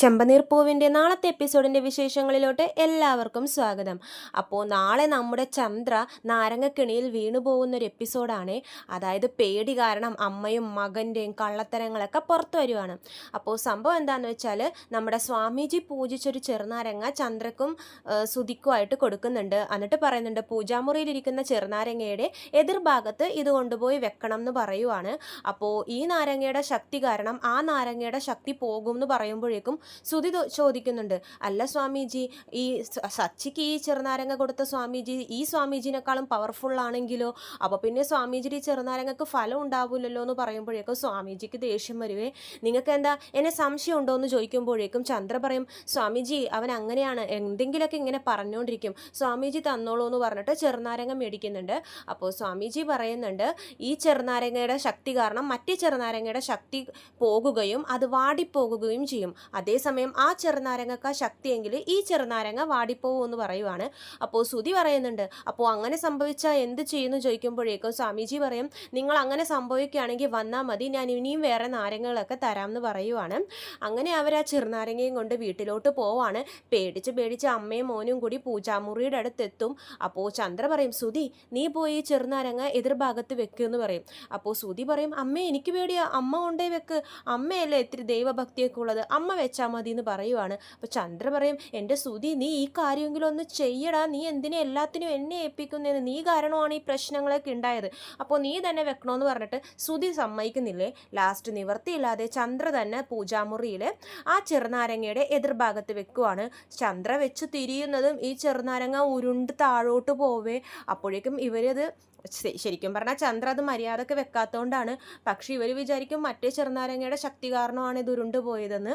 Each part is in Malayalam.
ചെമ്പനീർ പൂവിന്റെ നാളത്തെ എപ്പിസോഡിന്റെ വിശേഷങ്ങളിലോട്ട് എല്ലാവർക്കും സ്വാഗതം. അപ്പോൾ നാളെ നമ്മുടെ ചന്ദ്ര നാരങ്ങക്കിണിയിൽ വീണു പോകുന്നൊരു എപ്പിസോഡാണ്. അതായത് പേടി കാരണം അമ്മയും മകന്റെയും കള്ളത്തരങ്ങളൊക്കെ പുറത്തു വരുവാണ്. അപ്പോൾ സംഭവം എന്താണെന്ന് വെച്ചാൽ നമ്മുടെ സ്വാമിജി പൂജിച്ചൊരു ചെറുനാരങ്ങ ചന്ദ്രക്കും സുതിക്കുമായിട്ട് കൊടുക്കുന്നുണ്ട്. എന്നിട്ട് പറയുന്നുണ്ട് പൂജാമുറിയിലിരിക്കുന്ന ചെറുനാരങ്ങയുടെ എതിർഭാഗത്ത് ഇത് കൊണ്ടുപോയി വെക്കണം എന്ന് പറയുവാണ്. അപ്പോൾ ഈ നാരങ്ങയുടെ ശക്തി കാരണം ആ നാരങ്ങയുടെ ശക്തി പോകും എന്ന് പറയുമ്പോഴേക്കും ശ്രുതി ചോദിക്കുന്നുണ്ട് അല്ല സ്വാമിജി ഈ സച്ചിക്ക് ഈ ചെറുനാരങ്ങ കൊടുത്ത സ്വാമിജി ഈ സ്വാമിജിനേക്കാളും പവർഫുൾ ആണെങ്കിലോ? അപ്പോൾ പിന്നെ സ്വാമിജി ഈ ചെറുനാരങ്ങക്ക് ഫലം ഉണ്ടാവില്ലല്ലോ എന്ന് പറയുമ്പോഴേക്കും സ്വാമിജിക്ക് ദേഷ്യം വരുവേ. നിങ്ങൾക്ക് എന്താ എന്നെ സംശയം ഉണ്ടോ എന്ന് ചോദിക്കുമ്പോഴേക്കും ചന്ദ്ര പറയും സ്വാമിജി അവൻ അങ്ങനെയാണ് എന്തെങ്കിലുമൊക്കെ ഇങ്ങനെ പറഞ്ഞുകൊണ്ടിരിക്കും സ്വാമിജി തന്നോളൂ എന്ന് പറഞ്ഞിട്ട് ചെറുനാരങ്ങ മേടിക്കുന്നുണ്ട്. അപ്പോൾ സ്വാമിജി പറയുന്നുണ്ട് ഈ ചെറുനാരങ്ങയുടെ ശക്തി കാരണം മറ്റേ ചെറുനാരങ്ങയുടെ ശക്തി പോകുകയും അത് വാടിപ്പോകുകയും ചെയ്യും. അതേസമയം ആ ചെറുനാരങ്ങക്ക് ശക്തിയെങ്കിൽ ഈ ചെറുനാരങ്ങ വാടിപ്പോവും എന്ന് പറയുവാണ്. അപ്പോൾ സുതി പറയുന്നുണ്ട് അപ്പോൾ അങ്ങനെ സംഭവിച്ചാൽ എന്ത് ചെയ്യുന്നു? ചോദിക്കുമ്പോഴേക്കും സ്വാമിജി പറയും നിങ്ങൾ അങ്ങനെ സംഭവിക്കുകയാണെങ്കിൽ വന്നാൽ മതി ഞാൻ ഇനിയും വേറെ നാരങ്ങകളൊക്കെ തരാമെന്ന് പറയുവാണ്. അങ്ങനെ അവർ ആ ചെറുനാരങ്ങയും കൊണ്ട് വീട്ടിലോട്ട് പോവാണ്. പേടിച്ച് പേടിച്ച് അമ്മയും മോനും കൂടി പൂജാമുറിയുടെ അടുത്തെത്തും. അപ്പോൾ ചന്ദ്ര പറയും സുതി നീ പോയി ഈ ചെറുനാരങ്ങ എതിർഭാഗത്ത് വെക്കുമെന്ന് പറയും. അപ്പോൾ സുതി പറയും അമ്മേ എനിക്ക് പേടിയാ അമ്മ കൊണ്ടേ വെക്ക്. അമ്മയല്ലേ ഇത്തിരി ദൈവഭക്തിയൊക്കെ ഉള്ളത്. അമ്മ വെച്ചാൽ മതി എന്ന് പറയുവാണ്. അപ്പോൾ ചന്ദ്ര പറയും എന്റെ സുതി നീ ഈ കാര്യമെങ്കിലും ഒന്ന് ചെയ്യടാ. നീ എന്തിനെ എല്ലാത്തിനും എന്നെ ഏൽപ്പിക്കുന്നതെന്ന് നീ കാരണമാണ് ഈ പ്രശ്നങ്ങളൊക്കെ ഉണ്ടായത്. അപ്പോൾ നീ തന്നെ വെക്കണമെന്ന് പറഞ്ഞിട്ട് സുതി സമ്മതിക്കുന്നില്ലേ? ലാസ്റ്റ് നിവർത്തിയില്ലാതെ ചന്ദ്ര തന്നെ പൂജാമുറിയിൽ ആ ചെറുനാരങ്ങയുടെ എതിർഭാഗത്ത് വെക്കുവാണ്. ചന്ദ്ര വെച്ച് തിരിയുന്നതും ഈ ചെറുനാരങ്ങ ഉരുണ്ട് താഴോട്ട് പോവേ. അപ്പോഴേക്കും ഇവരത് ശരിക്കും പറഞ്ഞാൽ ചന്ദ്ര അത് മര്യാദയ്ക്ക് വെക്കാത്തതുകൊണ്ടാണ് പക്ഷേ ഇവർ വിചാരിക്കും മറ്റേ ചെറുനാരങ്ങയുടെ ശക്തി കാരണമാണ് ഇത് ഉരുണ്ട് പോയതെന്ന്.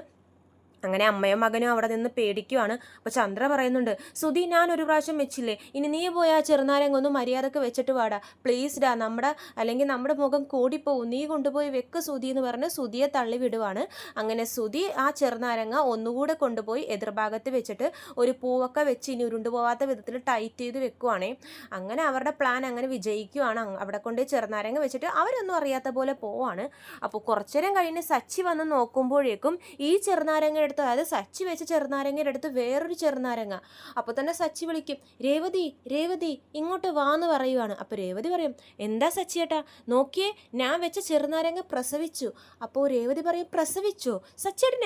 അങ്ങനെ അമ്മയും മകനും അവിടെ നിന്ന് പേടിക്കുവാണ്. അപ്പോൾ ചന്ദ്ര പറയുന്നുണ്ട് സുധി ഞാൻ ഒരു പ്രാവശ്യം വെച്ചില്ലേ? ഇനി നീ പോയി ചെറുനാരങ്ങ ഒന്ന് മര്യാദയ്ക്ക് വെച്ചിട്ട് വാടാ. പ്ലീസ് ഡാ നമ്മുടെ അല്ലെങ്കിൽ നമ്മുടെ മുഖം കൂടിപ്പോവും. നീ കൊണ്ടുപോയി വെക്ക് സുധി എന്ന് പറഞ്ഞ് സുധിയെ തള്ളി വിടുവാണ്. അങ്ങനെ സുധി ആ ചെറുനാരങ്ങ ഒന്നുകൂടെ കൊണ്ടുപോയി എതിർഭാഗത്ത് വെച്ചിട്ട് ഒരു പൂവൊക്കെ വെച്ച് ഇനി ഉരുണ്ടുപോവാത്ത വിധത്തിൽ ടൈറ്റ് ചെയ്ത് വെക്കുവാണേ. അങ്ങനെ അവരുടെ പ്ലാൻ അങ്ങനെ വിജയിക്കുവാണ്. അവിടെ കൊണ്ട് ചെറുനാരങ്ങ വെച്ചിട്ട് അവരൊന്നും അറിയാത്ത പോലെ പോവാണ്. അപ്പോൾ കുറച്ചു നേരം കഴിഞ്ഞ് സച്ചി വന്ന് നോക്കുമ്പോഴേക്കും ഈ ചെറുനാരങ്ങയുടെ അടുത്ത് അതായത് സച്ചി വെച്ച ചെറുനാരങ്ങയുടെ അടുത്ത് വേറൊരു ചെറുനാരങ്ങ. അപ്പോൾ തന്നെ സച്ചി വിളിക്കും രേവതി രേവതി ഇങ്ങോട്ട് വാ എന്ന് പറയുവാണ്. അപ്പോൾ രേവതി പറയും എന്താ സച്ചി ഏട്ടാ? നോക്കിയേ ഞാൻ വെച്ച ചെറുനാരങ്ങ പ്രസവിച്ചു. അപ്പോൾ രേവതി പറയും പ്രസവിച്ചോ?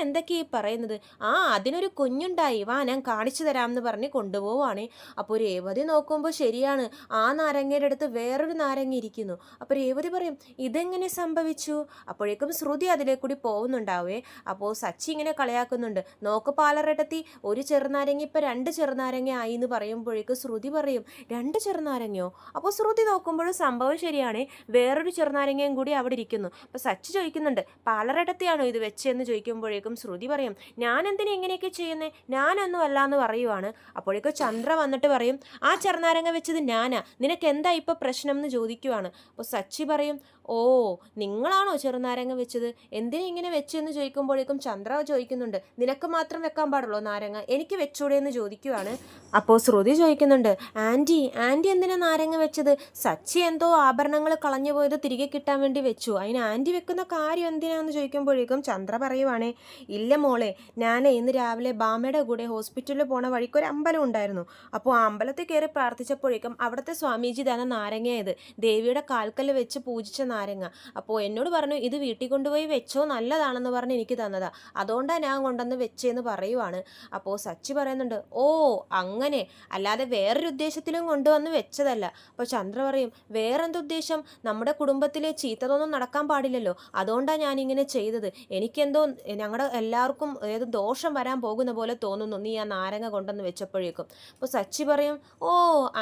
എന്തൊക്കെയാ ഈ പറയുന്നത്? ആ അതിനൊരു കുഞ്ഞുണ്ടായി. വാ ഞാൻ കാണിച്ചു തരാം എന്ന് പറഞ്ഞ് കൊണ്ടുപോവാണ്. അപ്പോൾ രേവതി നോക്കുമ്പോൾ ശരിയാണ് ആ നാരങ്ങയുടെ അടുത്ത് വേറൊരു നാരങ്ങ ഇരിക്കുന്നു. അപ്പോൾ രേവതി പറയും ഇതെങ്ങനെ സംഭവിച്ചു? അപ്പോഴേക്കും ശ്രുതി അതിലേക്കൂടി കൂടി പോകുന്നുണ്ടാവേ അപ്പോൾ സച്ചി ഇങ്ങനെ കളിയാക്കുന്നുണ്ട് നോക്ക് പാലരട്ടത്തി ഒരു ചെറുനാരങ്ങ ഇപ്പം രണ്ട് ചെറുനാരങ്ങ ആയി എന്ന് പറയുമ്പോഴേക്ക് ശ്രുതി പറയും രണ്ട് ചെറുനാരങ്ങയോ? അപ്പോൾ ശ്രുതി നോക്കുമ്പോഴും സംഭവം ശരിയാണ്. വേറൊരു ചെറുനാരങ്ങയും കൂടി അവിടെ ഇരിക്കുന്നു. അപ്പോൾ സച്ചി ചോദിക്കുന്നുണ്ട് പാലരട്ടത്തിയാണോ ഇത് വെച്ചെന്ന്? ചോദിക്കുമ്പോഴേക്കും ശ്രുതി പറയും ഞാൻ എന്തിനാ ഇങ്ങനെയൊക്കെ ചെയ്യുന്നേ? ഞാനൊന്നും അല്ല എന്ന് പറയുവാണ്. അപ്പോഴേക്കും ചന്ദ്ര വന്നിട്ട് പറയും ആ ചെറുനാരങ്ങ വെച്ചത് ഞാനാ. നിനക്ക് എന്താ ഇപ്പോൾ പ്രശ്നം? എന്ന് ചോദിക്കുവാണ്. അപ്പോൾ സച്ചി പറയും ഓ നിങ്ങളാണോ ചെറുനാരങ്ങ വെച്ചത്? എന്തിനാ ഇങ്ങനെ വെച്ചെന്ന് ചോദിക്കുമ്പോഴേക്കും ചന്ദ്ര ചോദിക്കുന്നുണ്ട് നിനക്ക് മാത്രം വെക്കാൻ പാടുള്ളൂ നാരങ്ങ? എനിക്ക് വെച്ചൂടെ എന്ന് ചോദിക്കുവാണ്. അപ്പോൾ ശ്രുതി ചോദിക്കുന്നുണ്ട് ആന്റി ആന്റി എന്തിനാ നാരങ്ങ വെച്ചത്? സച്ചി എന്തോ ആഭരണങ്ങൾ കളഞ്ഞു പോയത് തിരികെ കിട്ടാൻ വേണ്ടി വെച്ചു. അതിന് ആന്റി വെക്കുന്ന കാര്യം എന്തിനാന്ന് ചോദിക്കുമ്പോഴേക്കും ചന്ദ്ര പറയുവാണേ ഇല്ല മോളെ ഞാൻ ഇന്ന് രാവിലെ ബാമയുടെ കൂടെ ഹോസ്പിറ്റലിൽ പോണ വഴിക്ക് ഒരു അമ്പലം ഉണ്ടായിരുന്നു. അപ്പോൾ ആ അമ്പലത്തിൽ കയറി പ്രാർത്ഥിച്ചപ്പോഴേക്കും അവിടുത്തെ സ്വാമിജി തന്നെ നാരങ്ങയായത് ദേവിയുടെ കാൽക്കല്ല് വെച്ച് പൂജിച്ച നാരങ്ങ. അപ്പോൾ എന്നോട് പറഞ്ഞു ഇത് വീട്ടിൽ കൊണ്ടുപോയി വെച്ചോ നല്ലതാണെന്ന് പറഞ്ഞ് എനിക്ക് തന്നതാ. അതുകൊണ്ടാണ് ഞാൻ കൊണ്ടുവന്ന് വെച്ചേന്ന് പറയുവാണ്. അപ്പോൾ സച്ചി പറയുന്നുണ്ട് ഓ അങ്ങനെ. അല്ലാതെ വേറൊരു ഉദ്ദേശത്തിലും കൊണ്ടുവന്ന് വെച്ചതല്ല. അപ്പോൾ ചന്ദ്ര പറയും വേറെന്തുദ്ദേശം നമ്മുടെ കുടുംബത്തിലെ ചീത്തതൊന്നും നടക്കാൻ പാടില്ലല്ലോ. അതുകൊണ്ടാണ് ഞാനിങ്ങനെ ചെയ്തത്. എനിക്കെന്തോ ഞങ്ങളുടെ എല്ലാവർക്കും ഏത് ദോഷം വരാൻ പോകുന്ന പോലെ തോന്നുന്നു നീ ആ നാരങ്ങ കൊണ്ടുവന്ന് വെച്ചപ്പോഴേക്കും. അപ്പോൾ സച്ചി പറയും ഓ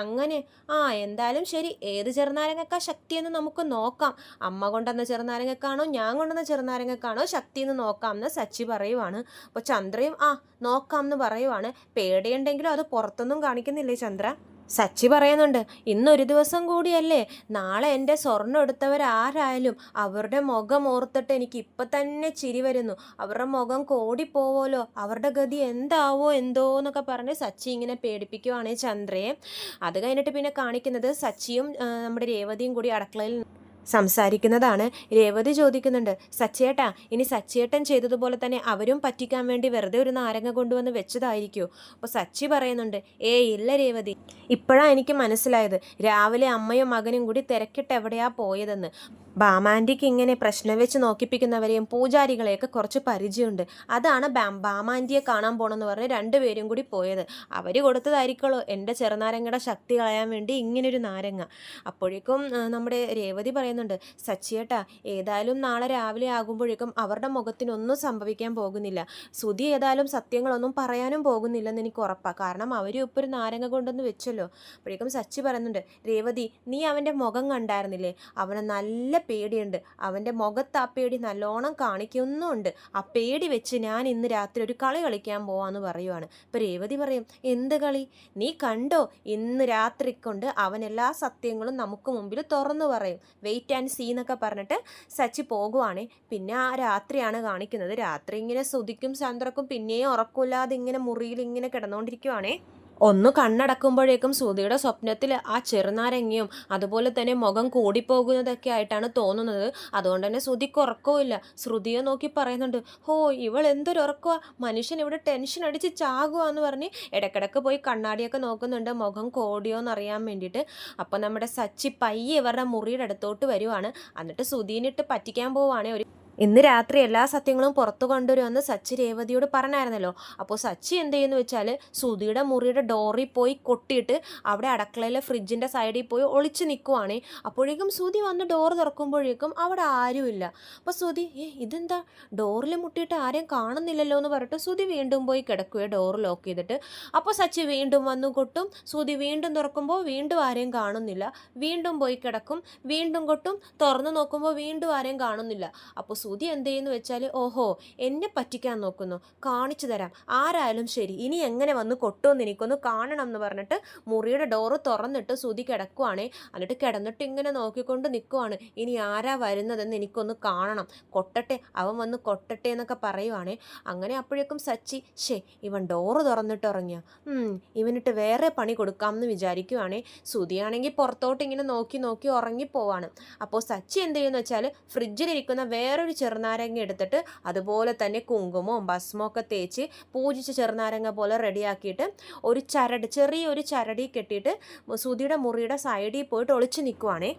അങ്ങനെ. ആ എന്തായാലും ശരി. ഏത് ചെറുനാരങ്ങക്കാ ശക്തിയെന്ന് നമുക്ക് നോക്കാം. അമ്മ കൊണ്ടുവന്ന ചെറുനാരങ്ങക്കാണോ ഞാൻ കൊണ്ടുവന്ന ചെറുനാരങ്ങക്കാണോ ശക്തി എന്ന് നോക്കാം എന്ന് സച്ചി പറയുവാണ്. അപ്പോൾ ചന്ദ്രയും ആ നോക്കാം എന്ന് പറയുവാണ്. പേടിയുണ്ടെങ്കിലും അത് പുറത്തൊന്നും കാണിക്കുന്നില്ലേ ചന്ദ്ര? സച്ചി പറയുന്നുണ്ട് ഇന്നൊരു ദിവസം കൂടിയല്ലേ നാളെ എന്റെ സ്വർണം എടുത്തവരാരായാലും അവരുടെ മുഖം ഓർത്തിട്ട് എനിക്ക് ഇപ്പം തന്നെ ചിരി വരുന്നു. അവരുടെ മുഖം കോടിപ്പോവോലോ അവരുടെ ഗതി എന്താവോ എന്തോ എന്നൊക്കെ പറഞ്ഞ് സച്ചി ഇങ്ങനെ പേടിപ്പിക്കുവാണ് ചന്ദ്രയെ. അത് കഴിഞ്ഞിട്ട് പിന്നെ കാണിക്കുന്നത് സച്ചിയും നമ്മുടെ രേവതിയും കൂടി അടുക്കളയിൽ സംസാരിക്കുന്നതാണ്. രേവതി ചോദിക്കുന്നുണ്ട് സച്ചേട്ടാ ഇനി സച്ചേട്ടൻ ചെയ്തതുപോലെ തന്നെ അവരും പറ്റിക്കാൻ വേണ്ടി വെറുതെ ഒരു നാരങ്ങ കൊണ്ടുവന്ന് വെച്ചതായിരിക്കുമോ അപ്പോൾ സച്ചി പറയുന്നുണ്ട് ഏ ഇല്ല രേവതി. ഇപ്പോഴാണ് എനിക്ക് മനസ്സിലായത്. രാവിലെ അമ്മയും മകനും കൂടി തിരക്കിട്ട് എവിടെയാ പോയതെന്ന്. ബാമാന്റിക്ക് ഇങ്ങനെ പ്രശ്നം വെച്ച് നോക്കിപ്പിക്കുന്നവരെയും പൂജാരികളെയൊക്കെ കുറച്ച് പരിചയമുണ്ട്. അതാണ് ബാം ബാമാന്റിയെ കാണാൻ പോകണമെന്ന് പറഞ്ഞ് രണ്ടുപേരും കൂടി പോയത്. അവർ കൊടുത്തതായിരിക്കുമല്ലോ എന്റെ ചെറുനാരങ്ങയുടെ ശക്തി കളയാൻ വേണ്ടി ഇങ്ങനൊരു നാരങ്ങ. അപ്പോഴേക്കും നമ്മുടെ രേവതി പറയുന്നുണ്ട് സച്ചിയേട്ടാ ഏതായാലും നാളെ രാവിലെ ആകുമ്പോഴേക്കും അവരുടെ മുഖത്തിനൊന്നും സംഭവിക്കാൻ പോകുന്നില്ല. സുധി ഏതായാലും സത്യങ്ങളൊന്നും പറയാനും പോകുന്നില്ലെന്ന് എനിക്ക് ഉറപ്പാണ് കാരണം അവരും ഇപ്പോൾ ഒരു നാരങ്ങ കൊണ്ടൊന്ന് വെച്ചല്ലോ. അപ്പോഴേക്കും സച്ചി പറയുന്നുണ്ട് രേവതി നീ അവന്റെ മുഖം കണ്ടായിരുന്നില്ലേ? അവനെ നല്ല പേടിയുണ്ട്. അവന്റെ മുഖത്ത് ആ പേടി നല്ലോണം കാണിക്കുന്നുണ്ട്. ആ പേടി വെച്ച് ഞാൻ ഇന്ന് രാത്രി ഒരു കളി കളിക്കാൻ പോവാന്ന് പറയുവാണ്. ഇപ്പം രേവതി പറയും എന്ത് കളി? നീ കണ്ടോ? ഇന്ന് രാത്രി കൊണ്ട് അവൻ എല്ലാ സത്യങ്ങളും നമുക്ക് മുമ്പിൽ തുറന്നു പറയും. വെയിറ്റ് ആൻഡ് സീ എന്നൊക്കെ പറഞ്ഞിട്ട് സച്ചി പോകുവാണെ. പിന്നെ ആ രാത്രിയാണ് കാണിക്കുന്നത്. രാത്രി ഇങ്ങനെ സുതിക്കും ചന്ദ്രക്കും പിന്നെയും ഉറക്കമില്ലാതെ ഇങ്ങനെ മുറിയിൽ ഇങ്ങനെ കിടന്നുകൊണ്ടിരിക്കുവാണേ. ഒന്ന് കണ്ണടക്കുമ്പോഴേക്കും സുധിയുടെ സ്വപ്നത്തിൽ ആ ചെറുനാരങ്ങയും അതുപോലെ തന്നെ മുഖം കൂടിപ്പോകുന്നതൊക്കെ ആയിട്ടാണ് തോന്നുന്നത്. അതുകൊണ്ട് തന്നെ ശ്രുതിക്ക് ഉറക്കവുമില്ല ശ്രുതിയെ നോക്കി പറയുന്നുണ്ട് ഹോ ഇവൾ എന്തൊരു ഉറക്കമാ മനുഷ്യൻ ഇവിടെ ടെൻഷൻ അടിച്ച് ചാകുക എന്ന് പറഞ്ഞ് ഇടയ്ക്കിടയ്ക്ക് പോയി കണ്ണാടിയൊക്കെ നോക്കുന്നുണ്ട്. മുഖം കോടിയോ എന്നറിയാൻ വേണ്ടിയിട്ട്. അപ്പോൾ നമ്മുടെ സച്ചി പയ്യെ ഇവരുടെ മുറിയുടെ അടുത്തോട്ട് വരുവാണ്. എന്നിട്ട് സുധീനിട്ട് പറ്റിക്കാൻ പോവുകയാണെങ്കിൽ ഒരു ഇന്ന് രാത്രി എല്ലാ സത്യങ്ങളും പുറത്തു കൊണ്ടുവരുമെന്ന് സച്ചി രേവതിയോട് പറഞ്ഞായിരുന്നല്ലോ. അപ്പോൾ സച്ചി എന്ത് ചെയ്യുന്നു വെച്ചാൽ സുധിയുടെ മുറിയുടെ ഡോറിൽ പോയി കൊട്ടിയിട്ട് അവിടെ അടക്കളയിലെ ഫ്രിഡ്ജിന്റെ സൈഡിൽ പോയി ഒളിച്ച് നിൽക്കുവാണേ അപ്പോഴേക്കും സുധി വന്ന് ഡോർ തുറക്കുമ്പോഴേക്കും അവിടെ ആരുമില്ല. അപ്പോൾ സുധി ഏ ഇതെന്താ? ഡോറിൽ മുട്ടിയിട്ട് ആരെയും കാണുന്നില്ലല്ലോ എന്ന് പറഞ്ഞിട്ട് സുധി വീണ്ടും പോയി കിടക്കുകയോ ഡോർ ലോക്ക് ചെയ്തിട്ട്. അപ്പോൾ സച്ചി വീണ്ടും വന്നു കൊട്ടും. സുധി വീണ്ടും തുറക്കുമ്പോൾ വീണ്ടും ആരെയും കാണുന്നില്ല. വീണ്ടും പോയി കിടക്കും. വീണ്ടും കൊട്ടും. തുറന്നു നോക്കുമ്പോൾ വീണ്ടും ആരെയും കാണുന്നില്ല. അപ്പോൾ സുധി എന്ത് ചെയ്യുന്നു വെച്ചാൽ ഓഹോ എന്നെ പറ്റിക്കാൻ നോക്കുന്നു. കാണിച്ചു തരാം. ആരായാലും ശരി ഇനി എങ്ങനെ വന്ന് കൊട്ടുമെന്ന് എനിക്കൊന്ന് കാണണം എന്ന് പറഞ്ഞിട്ട് മുറിയുടെ ഡോറ് തുറന്നിട്ട് സുതി കിടക്കുവാണേ. എന്നിട്ട് കിടന്നിട്ട് ഇങ്ങനെ നോക്കിക്കൊണ്ട് നിൽക്കുവാണ് ഇനി ആരാ വരുന്നതെന്ന് എനിക്കൊന്ന് കാണണം. കൊട്ടട്ടെ അവൻ വന്ന് കൊട്ടട്ടെ എന്നൊക്കെ പറയുവാണ്. അങ്ങനെ അപ്പോഴേക്കും സച്ചി ഷേ ഇവൻ ഡോറ് തുറന്നിട്ട് ഇറങ്ങിയ ഇവനിട്ട് വേറെ പണി കൊടുക്കാമെന്ന് വിചാരിക്കുവാണേ. സുതിയാണെങ്കിൽ പുറത്തോട്ട് ഇങ്ങനെ നോക്കി നോക്കി ഉറങ്ങിപ്പോവാണ്. അപ്പോൾ സച്ചി എന്ത് ചെയ്യുന്നു വെച്ചാൽ ഫ്രിഡ്ജിലിരിക്കുന്ന വേറൊരു ചെറുനാരങ്ങ എടുത്തിട്ട് അതുപോലെ തന്നെ കുങ്കുമവും ഭസ്മവും ഒക്കെ തേച്ച് പൂജിച്ച് ചെറുനാരങ്ങ പോലെ റെഡിയാക്കിയിട്ട് ഒരു ചരട് ചെറിയൊരു ചരടി കെട്ടിയിട്ട് സുധിയുടെ മുറിയുടെ സൈഡിൽ പോയിട്ട് ഒളിച്ച് നിൽക്കുവാണേ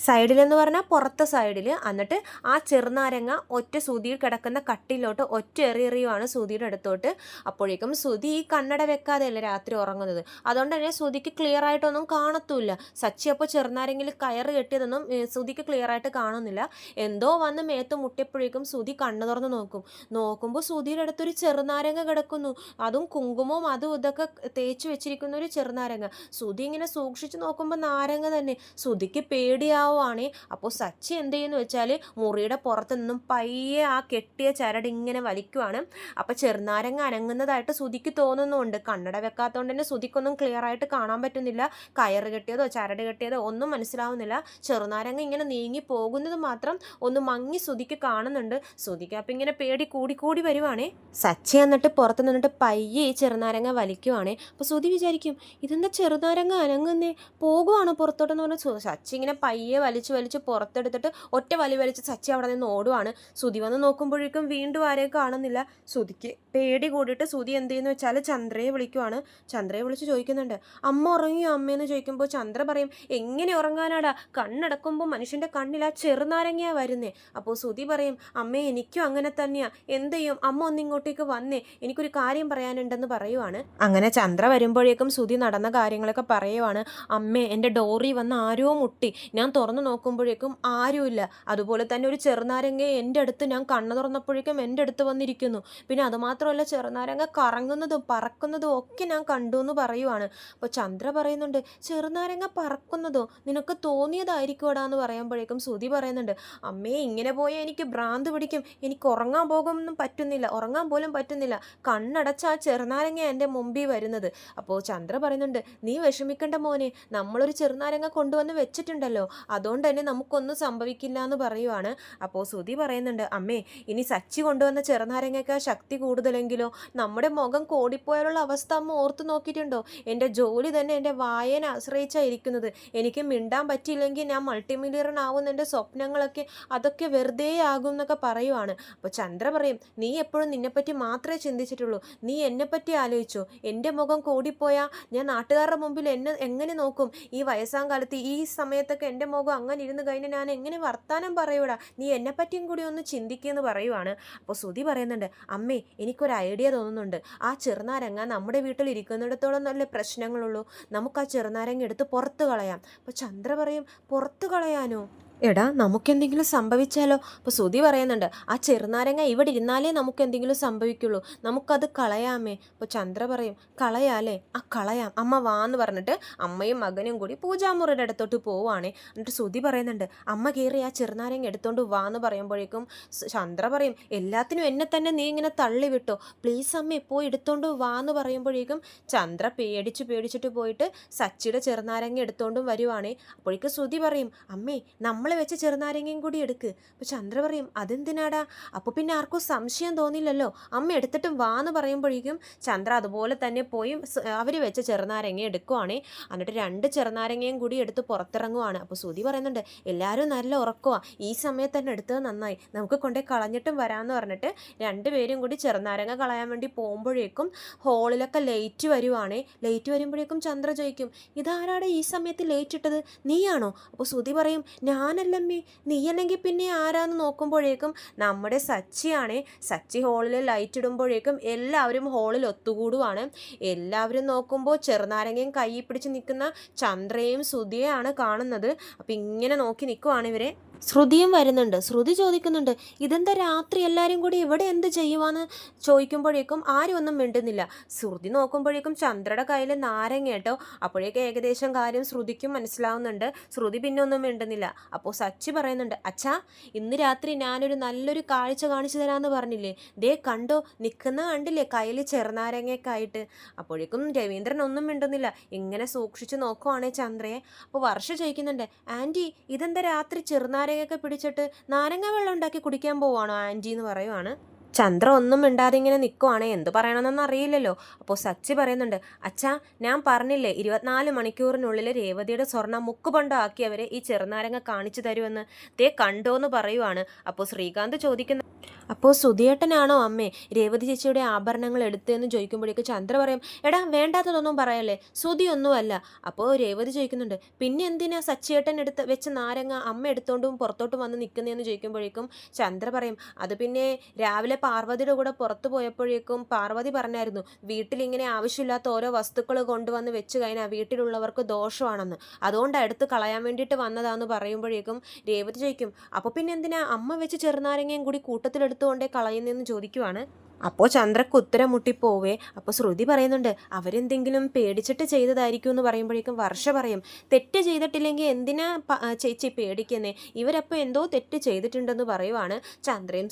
സൈഡിലെന്ന് പറഞ്ഞാൽ പുറത്തെ സൈഡിൽ എന്നിട്ട് ആ ചെറുനാരങ്ങ ഒറ്റ സുതിയിൽ കിടക്കുന്ന കട്ടിലോട്ട് ഒറ്റ എറിയെറിയുമാണ് സുതിയുടെ അടുത്തോട്ട്. അപ്പോഴേക്കും സുതി ഈ കണ്ണട വെക്കാതെയല്ലേ രാത്രി ഉറങ്ങുന്നത്. അതുകൊണ്ട് തന്നെ സുതിക്ക് ക്ലിയർ ആയിട്ടൊന്നും കാണത്തൂല്ല. സച്ചി അപ്പോൾ ചെറുനാരങ്ങിൽ കയറ് കെട്ടിയതൊന്നും സുതിക്ക് ക്ലിയർ ആയിട്ട് കാണുന്നില്ല. എന്തോ വന്ന് മേത്ത് മുട്ടിയപ്പോഴേക്കും സുതി കണ്ണു തുറന്ന് നോക്കും. നോക്കുമ്പോൾ സുതിയുടെ അടുത്തൊരു ചെറുനാരങ്ങ കിടക്കുന്നു. അതും കുങ്കുമവും അതും ഇതൊക്കെ തേച്ച് വെച്ചിരിക്കുന്ന ഒരു ചെറുനാരങ്ങ. സുതി ഇങ്ങനെ സൂക്ഷിച്ച് നോക്കുമ്പോൾ നാരങ്ങ തന്നെ. സുതിക്ക് പേടിയാവുകയാണ് അപ്പോൾ സച്ചി എന്ത് ചെയ്യുന്നു വെച്ചാൽ മുറിയുടെ പുറത്ത് നിന്നും പയ്യെ ആ കെട്ടിയ ചരട് ഇങ്ങനെ വലിക്കുവാണ്. അപ്പോൾ ചെറുനാരങ്ങ അനങ്ങുന്നതായിട്ട് സുതിക്ക് തോന്നുന്നുണ്ട്. കണ്ണട വെക്കാത്തതുകൊണ്ട് തന്നെ സുതിക്കൊന്നും ക്ലിയർ ആയിട്ട് കാണാൻ പറ്റുന്നില്ല. കയറ് കെട്ടിയതോ ചരട് കെട്ടിയതോ ഒന്നും മനസ്സിലാവുന്നില്ല. ചെറുനാരങ്ങ ഇങ്ങനെ നീങ്ങി പോകുന്നത് മാത്രം ഒന്ന് മങ്ങി സുതിക്ക് കാണുന്നുണ്ട്. സുതിക്ക് അപ്പം ഇങ്ങനെ പേടി കൂടി കൂടി വരുവാണേ. സച്ചി എന്നിട്ട് പുറത്ത് നിന്നിട്ട് പയ്യെ ഈ ചെറുനാരങ്ങ വലിക്കുവാണേ. അപ്പോൾ സുതി വിചാരിക്കും ഇതെന്താ ചെറുനാരങ്ങ അനങ്ങുന്നേ? പോകുവാണ് പുറത്തോട്ടെന്ന് പറഞ്ഞാൽ സച്ചി ഇങ്ങനെ പയ്യെ വലിച്ച് വലിച്ച് പുറത്തെടുത്തിട്ട് ഒറ്റ വലി വലിച്ച് സച്ചി അവിടെ നിന്ന് ഓടുവാണ്. സുതി വന്ന് നോക്കുമ്പോഴേക്കും വീണ്ടും ആരെയും കാണുന്നില്ല. സുതിക്ക് പേടി കൂടിയിട്ട് സുതി എന്ത് ചെയ്യുന്നു വെച്ചാൽ ചന്ദ്രയെ വിളിക്കുവാണ്. ചന്ദ്രയെ വിളിച്ച് ചോദിക്കുന്നുണ്ട് അമ്മ ഉറങ്ങിയോ അമ്മയെന്ന് ചോദിക്കുമ്പോൾ ചന്ദ്ര പറയും എങ്ങനെ ഉറങ്ങാനാടാ? കണ്ണടക്കുമ്പോൾ മനുഷ്യന്റെ കണ്ണിൽ ആ ചെറുനാരങ്ങയാ വരുന്നേ. അപ്പോൾ സുതി പറയും അമ്മേ എനിക്കും അങ്ങനെ തന്നെയാ. എന്ത് ചെയ്യും? അമ്മ ഒന്ന് ഇങ്ങോട്ടേക്ക് വന്നേ. എനിക്കൊരു കാര്യം പറയാനുണ്ടെന്ന് പറയുവാണ്. അങ്ങനെ ചന്ദ്ര വരുമ്പോഴേക്കും സുതി നടന്ന കാര്യങ്ങളൊക്കെ പറയുവാണ് അമ്മേ എന്റെ ഡോറി വന്ന് ആരോ മുട്ടി. ഞാൻ തുറന്നു നോക്കുമ്പോഴേക്കും ആരുമില്ല. അതുപോലെ തന്നെ ഒരു ചെറുനാരങ്ങ എന്റെ അടുത്ത് ഞാൻ കണ്ണു തുറന്നപ്പോഴേക്കും എന്റെ അടുത്ത് വന്നിരിക്കുന്നു. പിന്നെ അതുമാത്രമല്ല ചെറുനാരങ്ങ കറങ്ങുന്നതും പറക്കുന്നതും ഒക്കെ ഞാൻ കണ്ടു എന്ന് പറയുവാണ്. അപ്പോൾ ചന്ദ്ര പറയുന്നുണ്ട് ചെറുനാരങ്ങ പറക്കുന്നതോ? നിനക്ക് തോന്നിയതായിരിക്കുമടാ എന്ന് പറയുമ്പോഴേക്കും സുതി പറയുന്നുണ്ട് അമ്മേ ഇങ്ങനെ പോയാൽ എനിക്ക് ഭ്രാന്ത് പിടിക്കും. എനിക്ക് ഉറങ്ങാൻ പോകുമെന്നും പറ്റുന്നില്ല. ഉറങ്ങാൻ പോലും പറ്റുന്നില്ല. കണ്ണടച്ച ആ ചെറുനാരങ്ങ എന്റെ മുമ്പിൽ വരുന്നത്. അപ്പോൾ ചന്ദ്ര പറയുന്നുണ്ട് നീ വിഷമിക്കേണ്ട മോനെ. നമ്മളൊരു ചെറുനാരങ്ങ കൊണ്ടുവന്ന് വെച്ചിട്ടുണ്ടല്ലോ. അതുകൊണ്ട് തന്നെ നമുക്കൊന്നും സംഭവിക്കില്ല എന്ന് പറയുവാണ്. അപ്പോൾ സുധി പറയുന്നുണ്ട് അമ്മേ ഇനി സച്ചി കൊണ്ടുവന്ന ചെറുനാരങ്ങയ്ക്ക് ശക്തി കൂടുതലെങ്കിലോ? നമ്മുടെ മുഖം കോടിപ്പോയാലുള്ള അവസ്ഥ അമ്മ ഓർത്തു നോക്കിയിട്ടുണ്ടോ? എന്റെ ജോലി തന്നെ എന്റെ വായന ആശ്രയിച്ചായിരിക്കുന്നത് എനിക്ക് മിണ്ടാൻ പറ്റിയില്ലെങ്കിൽ ഞാൻ മൾട്ടി മില്യണർ ആവുന്ന എന്റെ സ്വപ്നങ്ങളൊക്കെ അതൊക്കെ വെറുതെ ആകും എന്നൊക്കെ പറയുവാണ്. അപ്പോൾ ചന്ദ്ര പറയും നീ എപ്പോഴും നിന്നെപ്പറ്റി മാത്രമേ ചിന്തിച്ചിട്ടുള്ളൂ. നീ എന്നെപ്പറ്റി ആലോചിച്ചോ. എന്റെ മുഖം കൂടിപ്പോയാൽ ഞാൻ നാട്ടുകാരുടെ മുമ്പിൽ എന്നെ എങ്ങനെ നോക്കും? ഈ വയസ്സാം കാലത്ത് ഈ സമയത്തൊക്കെ എന്റെ മുഖം അങ്ങനെ ഇരുന്ന് കഴിഞ്ഞാൽ ഞാൻ എങ്ങനെ വർത്താനം പറയൂടാ? നീ എന്നെപ്പറ്റിയും കൂടി ഒന്ന് ചിന്തിക്കുമെന്ന് പറയുവാണ്. അപ്പോൾ സുതി പറയുന്നുണ്ട് അമ്മേ എനിക്കൊരു ഐഡിയ തോന്നുന്നുണ്ട്. ആ ചെറുനാരങ്ങ നമ്മുടെ വീട്ടിൽ ഇരിക്കുന്നിടത്തോളം നല്ല പ്രശ്നങ്ങളുള്ളൂ. നമുക്ക് ആ ചെറുനാരങ്ങ എടുത്ത് പുറത്തു കളയാം. അപ്പോൾ ചന്ദ്ര പറയും പുറത്തു കളയാനോ? എടാ നമുക്കെന്തെങ്കിലും സംഭവിച്ചാലോ? അപ്പോൾ ശ്രുതി പറയുന്നുണ്ട് ആ ചെറുനാരങ്ങ ഇവിടെ ഇരുന്നാലേ നമുക്ക് എന്തെങ്കിലും സംഭവിക്കുള്ളൂ. നമുക്കത് കളയാമേ. അപ്പോൾ ചന്ദ്ര പറയും കളയാലേ? ആ കളയാം. അമ്മ വാന്ന് പറഞ്ഞിട്ട് അമ്മയും മകനും കൂടി പൂജാമുറിയുടെ അടുത്തോട്ട് പോവുകയാണ് എന്നിട്ട് സുധി പറയുന്നുണ്ട് അമ്മ കയറി ആ ചെറുനാരങ്ങ എടുത്തോണ്ട് വാന്ന് പറയുമ്പോഴേക്കും ചന്ദ്ര പറയും എല്ലാത്തിനും എന്നെ തന്നെ നീ ഇങ്ങനെ തള്ളി വിട്ടോ പ്ലീസ് അമ്മ പോയി എടുത്തോണ്ട് വാന്ന് പറയുമ്പോഴേക്കും ചന്ദ്ര പേടിച്ച് പേടിച്ചിട്ട് പോയിട്ട് സച്ചിയുടെ ചെറുനാരങ്ങ എടുത്തോണ്ടും വരുവാണേ. അപ്പോഴേക്കും സുധി പറയും അമ്മേ നമ്മൾ വെച്ച ചെറുനാരങ്ങയും കൂടി എടുക്ക്. അപ്പോൾ ചന്ദ്ര പറയും അതെന്തിനാടാ? അപ്പോൾ പിന്നെ ആർക്കും സംശയം തോന്നില്ലല്ലോ. അമ്മ എടുത്തിട്ടും വാ എന്ന് പറയുമ്പോഴേക്കും ചന്ദ്ര അതുപോലെ തന്നെ പോയി അവർ വെച്ച ചെറുനാരങ്ങ എടുക്കുവാണേ. എന്നിട്ട് രണ്ട് ചെറുനാരങ്ങയും കൂടി എടുത്ത് പുറത്തിറങ്ങുവാണ്. അപ്പോൾ സുതി പറയുന്നുണ്ട് എല്ലാവരും നല്ല ഉറക്കമാണ് ഈ സമയത്ത് തന്നെ എടുത്തത് നന്നായി. നമുക്ക് കൊണ്ടേ കളഞ്ഞിട്ടും വരാമെന്ന് പറഞ്ഞിട്ട് രണ്ടുപേരും കൂടി ചെറുനാരങ്ങ കളയാൻ വേണ്ടി പോകുമ്പോഴേക്കും ഹോളിലൊക്കെ ലേറ്റ് വരുവാണേ. ലേറ്റ് വരുമ്പോഴേക്കും ചന്ദ്ര ചോദിക്കും ഇതാരാടെ ഈ സമയത്ത് ലേറ്റ് ഇട്ടത്? നീയാണോ? അപ്പോൾ സുതി പറയും ഞാനല്ലമ്മേ. നീയല്ലെങ്കിൽ പിന്നെ ആരാന്ന് നോക്കുമ്പോഴേക്കും നമ്മുടെ സച്ചിയാണേ. സച്ചി ഹോളിൽ ലൈറ്റ് ഇടുമ്പോഴേക്കും എല്ലാവരും ഹോളിൽ ഒത്തുകൂടുവാണ്. എല്ലാവരും നോക്കുമ്പോൾ ചെറുനാരങ്ങയും കൈ പിടിച്ച് നിൽക്കുന്ന ചന്ദ്രയും സുധിയെയാണ് കാണുന്നത്. അപ്പം ഇങ്ങനെ നോക്കി നിൽക്കുവാണ് ഇവരെ. ശ്രുതിയും വരുന്നുണ്ട്. ശ്രുതി ചോദിക്കുന്നുണ്ട് ഇതെന്താ രാത്രി എല്ലാവരും കൂടി ഇവിടെ എന്ത് ചെയ്യുവാന്ന്? ചോദിക്കുമ്പോഴേക്കും ആരും ഒന്നും മിണ്ടുന്നില്ല. ശ്രുതി നോക്കുമ്പോഴേക്കും ചന്ദ്രയുടെ കയ്യിൽ നാരങ്ങ കേട്ടോ. അപ്പോഴേക്കും ഏകദേശം കാര്യം ശ്രുതിക്കും മനസ്സിലാവുന്നുണ്ട്. ശ്രുതി പിന്നെ ഒന്നും മിണ്ടുന്നില്ല. അപ്പോൾ സച്ചി പറയുന്നുണ്ട് അച്ഛാ ഇന്ന് രാത്രി ഞാനൊരു നല്ലൊരു കാഴ്ച കാണിച്ചു തരാമെന്ന് പറഞ്ഞില്ലേ? ദേ കണ്ടോ നിൽക്കുന്ന കണ്ടില്ലേ കയ്യിൽ ചെറുനാരങ്ങയൊക്കെ ആയിട്ട്? അപ്പോഴേക്കും രവീന്ദ്രൻ ഒന്നും മിണ്ടുന്നില്ല. ഇങ്ങനെ സൂക്ഷിച്ചു നോക്കുവാണേ ചന്ദ്രയെ. അപ്പോൾ വർഷ ചോദിക്കുന്നുണ്ട് ആന്റി ഇതെന്താ രാത്രി ചെറുനാരങ്ങയൊക്കെ പിടിച്ചിട്ട് നാരങ്ങ വെള്ളം ഉണ്ടാക്കി കുടിക്കാൻ പോവാണോ ആന്റി എന്ന് പറയുവാണ്. ചന്ദ്ര ഒന്നും മിണ്ടാതെ ഇങ്ങനെ നിൽക്കുവാണേ എന്ത് പറയണമെന്നൊന്നും അറിയില്ലല്ലോ. അപ്പോൾ സച്ചി പറയുന്നുണ്ട് അച്ഛാ ഞാൻ പറഞ്ഞില്ലേ ഇരുപത്തിനാല് മണിക്കൂറിനുള്ളിൽ രേവതിയുടെ സ്വർണം മുക്കുപണ്ടം അവരെ ഈ ചെറുനാരങ്ങ കാണിച്ചു തരുമെന്ന്? തേ കണ്ടോ എന്ന് പറയുവാണ്. അപ്പോൾ ശ്രീകാന്ത് ചോദിക്കുന്ന അപ്പോൾ സുധിയേട്ടനാണോ അമ്മേ രേവതി ചേച്ചിയുടെ ആഭരണങ്ങൾ എടുത്തതെന്ന് ചോദിക്കുമ്പോഴേക്ക് ചന്ദ്ര പറയും എടാ വേണ്ടാത്തതൊന്നും പറയല്ലേ സുധിയൊന്നുമല്ല. അപ്പോൾ രേവതി ചോദിക്കുന്നുണ്ട് പിന്നെ എന്തിനാ സച്ചിയേട്ടൻ എടുത്ത് വെച്ച നാരങ്ങ അമ്മ എടുത്തോണ്ടും പുറത്തോട്ടും വന്ന് നിൽക്കുന്നതെന്ന് ചോദിക്കുമ്പോഴേക്കും? ചന്ദ്ര പറയും അത് പിന്നെ രാവിലെ പാർവതിയുടെ കൂടെ പുറത്തു പോയപ്പോഴേക്കും പാർവതി പറഞ്ഞായിരുന്നു വീട്ടിലിങ്ങനെ ആവശ്യമില്ലാത്ത ഓരോ വസ്തുക്കൾ കൊണ്ടുവന്ന് വെച്ച് കഴിഞ്ഞാൽ വീട്ടിലുള്ളവർക്ക് ദോഷമാണെന്ന്. അതുകൊണ്ട് എടുത്ത് കളയാൻ വേണ്ടിയിട്ട് വന്നതാന്ന് പറയുമ്പോഴേക്കും രേവതി ചോദിക്കും അപ്പോൾ പിന്നെ എന്തിനാ അമ്മ വെച്ച് ചെറുനാരങ്ങയും കൂടി കൂട്ടത്തിലെടുത്തുകൊണ്ടേ കളയുന്നതെന്ന് ചോദിക്കുവാണ്? അപ്പോൾ ചന്ദ്രക്ക് ഉത്തരം മുട്ടിപ്പോവേ അപ്പോൾ ശ്രുതി പറയുന്നുണ്ട് അവരെന്തെങ്കിലും പേടിച്ചിട്ട് ചെയ്തതായിരിക്കും എന്ന് പറയുമ്പോഴേക്കും വർഷ പറയും തെറ്റ് ചെയ്തിട്ടില്ലെങ്കിൽ എന്തിനാ ചേച്ചി പേടിക്കുന്നേ? ഇവരപ്പോൾ എന്തോ തെറ്റ് ചെയ്തിട്ടുണ്ടെന്ന് പറയുവാണ്. ചന്ദ്രയും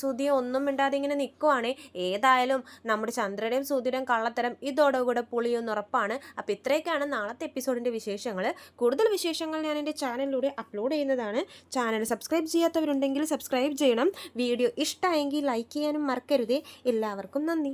ശ്രുതിയും ഒന്നും മിണ്ടാതെ ഇങ്ങനെ നിൽക്കുവാണേ ഏതായാലും നമ്മുടെ ചന്ദ്രയുടെയും ശ്രുതിയുടെയും കള്ളത്തരം ഇതോടുകൂടെ പുളിയൊന്ന് ഉറപ്പാണ്. അപ്പോൾ ഇത്രയൊക്കെയാണ് നാളത്തെ എപ്പിസോഡിന്റെ വിശേഷങ്ങൾ കൂടുതൽ വിശേഷങ്ങൾ ഞാൻ എന്റെ ചാനലിലൂടെ അപ്ലോഡ് ചെയ്യുന്നതാണ്. ചാനൽ സബ്സ്ക്രൈബ് ചെയ്യാത്തവരുണ്ടെങ്കിൽ സബ്സ്ക്രൈബ് ചെയ്യണം. വീഡിയോ ഇഷ്ടമായെങ്കിൽ ലൈക്ക് ചെയ്യാനും മറക്കരുതേ. എല്ലാവർക്കും നന്ദി.